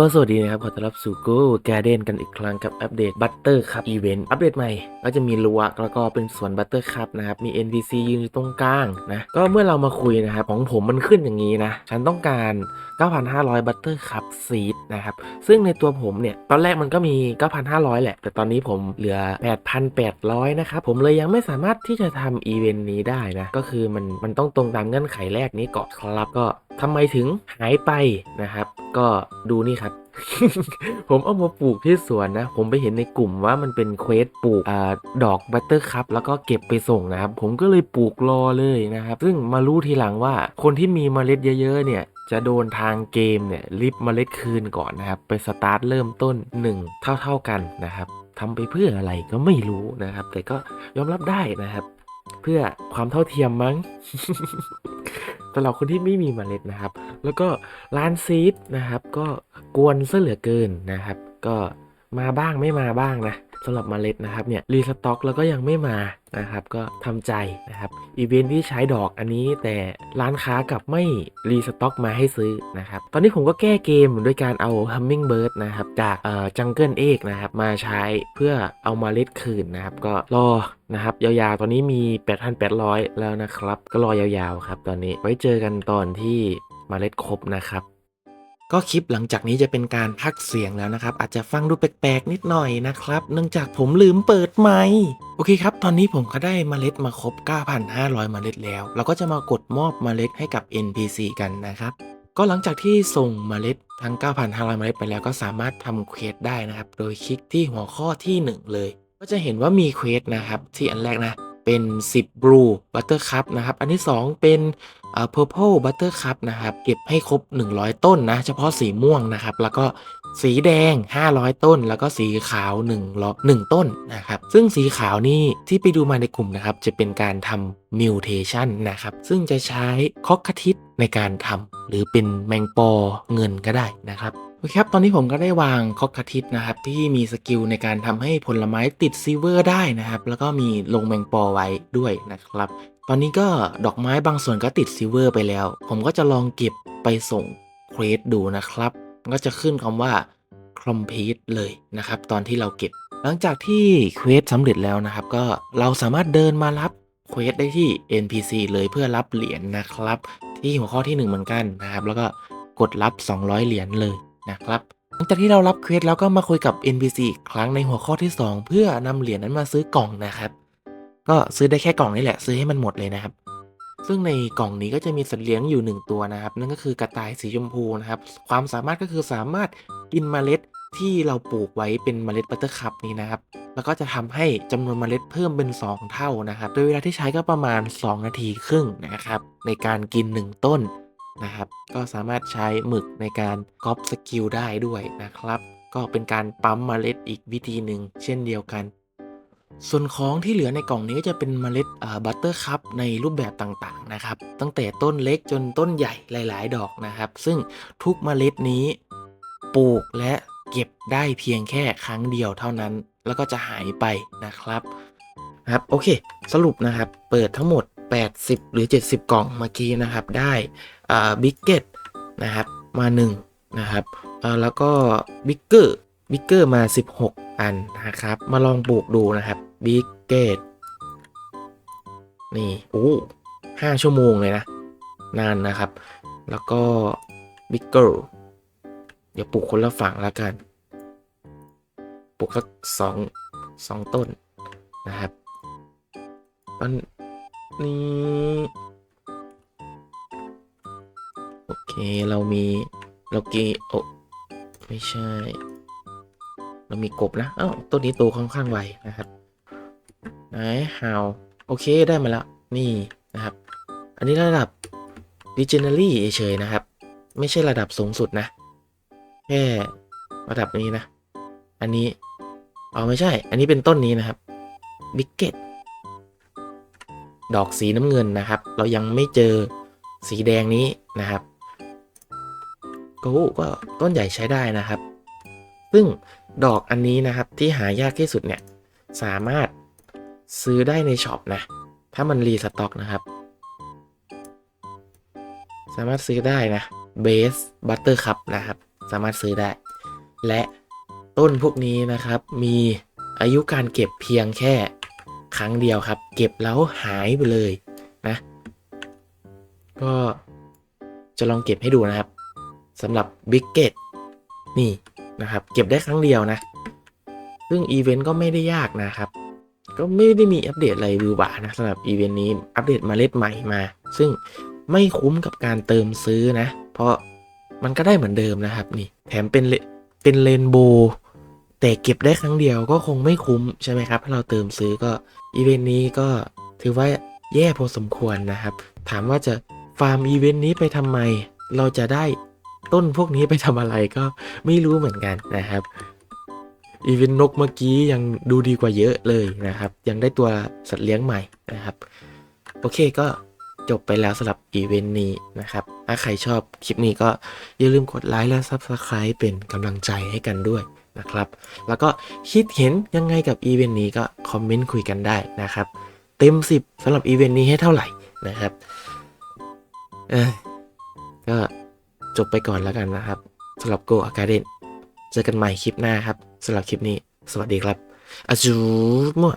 ก็สวัสดีนะครับ ขอต้อนรับสู่ Go Garden กันอีกครั้งกับอัปเดต Butter Cup Event อัปเดตใหม่ ก็จะมีลัวแล้วก็เป็นสวน Butter Cup นะครับ มี NPC ยืนอยู่ตรงกลางนะ ก็เมื่อเรามาคุยนะครับ ของผมมันขึ้นอย่างนี้นะ ฉันต้องการ 9,500 Butter Cup Seed นะครับ ซึ่งในตัวผมเนี่ย ตอนแรกมันก็มี 9,500 แหละ แต่ตอนนี้ผมเหลือ 8,800 นะครับ ผมเลยยังไม่สามารถที่จะทำอีเวนต์นี้ได้นะ ก็คือมันมันต้องตรงตามเงื่อนไขแรกนี้ก่อนครับก็ ทำไมถึงหายไปนะครับ ก็ดูนี่ครับ ผมเอามาปลูกที่สวนนะ ผมไปเห็นในกลุ่มว่ามันเป็นเควสปลูกอดอกบัตเตอร์คัพแล้วก็เก็บไปส่งนะครับ ผมก็เลยปลูกรอเลยนะครับ ซึ่งมารู้ทีหลังว่าคนที่มีเมล็ดเยอะๆเนี่ยจะโดนทางเกมเนี่ยริบเมล็ดคืนก่อนนะครับ ไปสตาร์ทเริ่มต้น 1 เท่าๆกันนะครับทำไปเพื่ออะไรก็ไม่รู้นะครับ แต่ก็ยอมรับได้นะครับ เพื่อความเท่าเทียมมั้ง สำหรับคนที่ไม่มีเมล็ดนะครับ แล้วก็ร้านซีดนะครับ ก็กวนซะเหลือเกินนะครับ ก็มาบ้างไม่มาบ้างนะสำหรับเมล็ดนะครับเนี่ยรีสต็อกแล้วก็ยังไม่มา นะครับก็ทำใจนะครับอีเวนท์ที่ใช้ดอกอันนี้แต่ร้านค้ากลับไม่รีสต็อกมาให้ซื้อนะครับตอนนี้ผมก็แก้เกมด้วยการเอา Hummingbird นะครับจากเอ่อ Jungle Egg นะครับมาใช้เพื่อเอามาเล็ดคืนนะครับก็รอนะครับยาวๆตอนนี้มี 8,800 แล้วนะครับ ก็รอยาวๆครับตอนนี้ไว้เจอกันตอนที่มาเล็ดครบนะครับก็คลิปหลังจากนี้จะเป็นการพักเสียงแล้วนะครับ อาจจะฟังดูแปลกๆนิดหน่อยนะครับ เนื่องจากผมลืมเปิดไมค์ โอเคครับ ตอนนี้ผมก็ได้เมล็ดมาครบ 9,500 เมล็ดแล้ว เราก็จะมากดมอบเมล็ดให้กับ NPC กันนะครับ ก็หลังจากที่ส่งเมล็ดทั้ง 9,500 เมล็ดไปแล้วก็สามารถทำเควสได้นะครับ โดยคลิกที่หัวข้อที่ 1 เลย ก็จะเห็นว่ามีเควสนะครับที่อันแรกนะ เป็น 10 Blue Buttercup นะครับ อันที่ 2 เป็นอ่า purple butter cup นะครับ เก็บให้ครบ 100 ต้นนะ เฉพาะสีม่วงนะครับ แล้วก็ สีแดง 500 ต้น แล้วก็สีขาว1ล้อ1ต้นนะครับซึ่งสีขาวนี่ที่ไปดูมาในกลุ่มนะครับจะเป็นการทำ mutation นะครับซึ่งจะใช้คอกคทิตในการทำหรือเป็นแมงปอเงินก็ได้นะครับโอเคครับตอนนี้ผมก็ได้วางคอกคทิตนะครับที่มีสกิลในการทำให้ผลไม้ติดซิเวอร์ได้นะครับแล้วก็มีลงแมงปอไว้ด้วยนะครับตอนนี้ก็ดอกไม้บางส่วนก็ติดซิเวอร์ไปแล้ว ผมก็จะลองเก็บไปส่งเควสดูนะครับ ก็จะขึ้นคำว่า complete เลยนะครับ ตอนที่เราเก็บ หลังจากที่เควสสำเร็จแล้วนะครับ ก็เราสามารถเดินมารับเควสได้ที่ NPC เลยเพื่อรับเหรียญนะครับ ที่หัวข้อที่ 1 เหมือนกันนะครับ แล้วก็กดรับ 200 เหรียญเลยนะครับหลังจากที่เรารับเควสแล้วก็มาคุยกับ NPC อีกครั้งในหัวข้อที่ 2 เพื่อนำเหรียญนั้นมาซื้อกล่องนะครับ ก็ซื้อได้แค่กล่องนี่แหละ ซื้อให้มันหมดเลยนะครับ ซึ่งในกล่องนี้ก็จะมีสัตว์เลี้ยงอยู่หนึ่งตัวนะครับ นั่นก็คือกระต่ายสีชมพูนะครับ ความสามารถก็คือสามารถกินเมล็ดที่เราปลูกไว้เป็นเมล็ดบัตเตอร์คัพนี้นะครับ แล้วก็จะทำให้จำนวนเมล็ดเพิ่มเป็น 2 เท่านะครับ โดยเวลาที่ใช้ก็ประมาณ 2 นาทีครึ่งนะครับ ในการกิน 1 ต้นนะครับ ก็สามารถใช้หมึกในการก๊อปสกิลได้ด้วยนะครับ ก็เป็นการปั๊มเมล็ดอีกวิธีหนึ่งเช่นเดียวกัน ส่วนของที่เหลือในกล่องนี้จะเป็นเมล็ดบัตเตอร์คัพในรูปแบบต่างๆนะครับ ตั้งแต่ต้นเล็กจนต้นใหญ่หลาย ๆ ดอกนะครับ ซึ่งทุกเมล็ดนี้ปลูกและเก็บได้เพียงแค่ครั้งเดียวเท่านั้น แล้วก็จะหายไปนะครับนะครับโอเค สรุปนะครับ เปิดทั้งหมด 80 หรือ 70 กล่องเมื่อกี้นะครับ ได้บิ๊กเก็ตนะครับมา 1 นะครับอ่าแล้วก็บิ๊กเกอร์บิ๊กเกอร์มา 16 อันนะครับ มาลองปลูกดูนะครับ บิ๊กเกตนี่โอ้ห้าชั่วโมงเลยนะ นานนะครับ แล้วก็บิ๊กเกอร์เดี๋ยวปลูกคนละฝั่งละกัน ปลูกสักสองสองต้นนะครับอันนี้โอเค เรามีเรากีโอไม่ใช่ เรามีกบนะอ้าวต้นนี้โตค่อนข้างไวนะครับ ไหนฮาวโอเคได้มาแล้ว นี่นะครับ อันนี้ระดับ Legendary เฉยนะครับ ไม่ใช่ระดับสูงสุดนะ แค่ระดับนี้นะ อันนี้เอาไม่ใช่ อันนี้เป็นต้นนี้นะครับบิกเกตดอกสีน้ำเงินนะครับ เรายังไม่เจอสีแดงนี้นะครับก็ก็ต้นใหญ่ใช้ได้นะครับ ซึ่งดอกอันนี้นะครับที่หายากที่สุดเนี่ย สามารถ ซื้อได้ในช็อปนะ ถ้ามันรีสต็อกนะครับ สามารถซื้อได้นะเบสบัตเตอร์คัพนะครับ สามารถซื้อได้ และต้นพวกนี้นะครับ มีอายุการเก็บเพียงแค่ครั้งเดียวครับ เก็บแล้วหายไปเลยนะ ก็จะลองเก็บให้ดูนะครับสำหรับบิ๊กเก็ตนี่นะครับ เก็บได้ครั้งเดียวนะ ซึ่งอีเวนต์ก็ไม่ได้ยากนะครับ ก็ไม่ได้มีอัปเดตอะไรวิวบานะสำหรับอีเวนต์นี้อัปเดตเมาเล็ดใหม่มา ซึ่งไม่คุ้มกับการเติมซื้อนะ เพราะมันก็ได้เหมือนเดิมนะครับนี่แถมเป็นเลเป็นเรนโบว์แต่เก็บได้ครั้งเดียวก็คงไม่คุ้มใช่ไหมครับถ้าเราเติมซื้อก็อีเวนต์นี้ก็ถือว่าแย่พอสมควรนะครับ ถามว่าจะฟาร์มอีเวนต์นี้ไปทำไม เราจะได้ต้นพวกนี้ไปทำอะไรก็ไม่รู้เหมือนกันนะครับ อีเวนต์นกเมื่อกี้ยังดูดีกว่าเยอะเลยนะครับ ยังได้ตัวสัตว์เลี้ยงใหม่นะครับ โอเคก็จบไปแล้วสำหรับอีเวนต์นี้นะครับ ถ้าใครชอบคลิปนี้ก็อย่าลืมกดไลค์และ Subscribe เป็นกำลังใจให้กันด้วยนะครับ แล้วก็คิดเห็นยังไงกับอีเวนต์นี้ก็คอมเมนต์คุยกันได้นะครับ เต็ม 10สำหรับอีเวนต์นี้ให้เท่าไหร่นะครับเอ้ยก็จบไปก่อนแล้วกันนะครับสำหรับ Go a g a d e n เจอกันใหม่คลิปหน้าครับ สำหรับคลิปนี้ สวัสดีครับอาจูมั่ว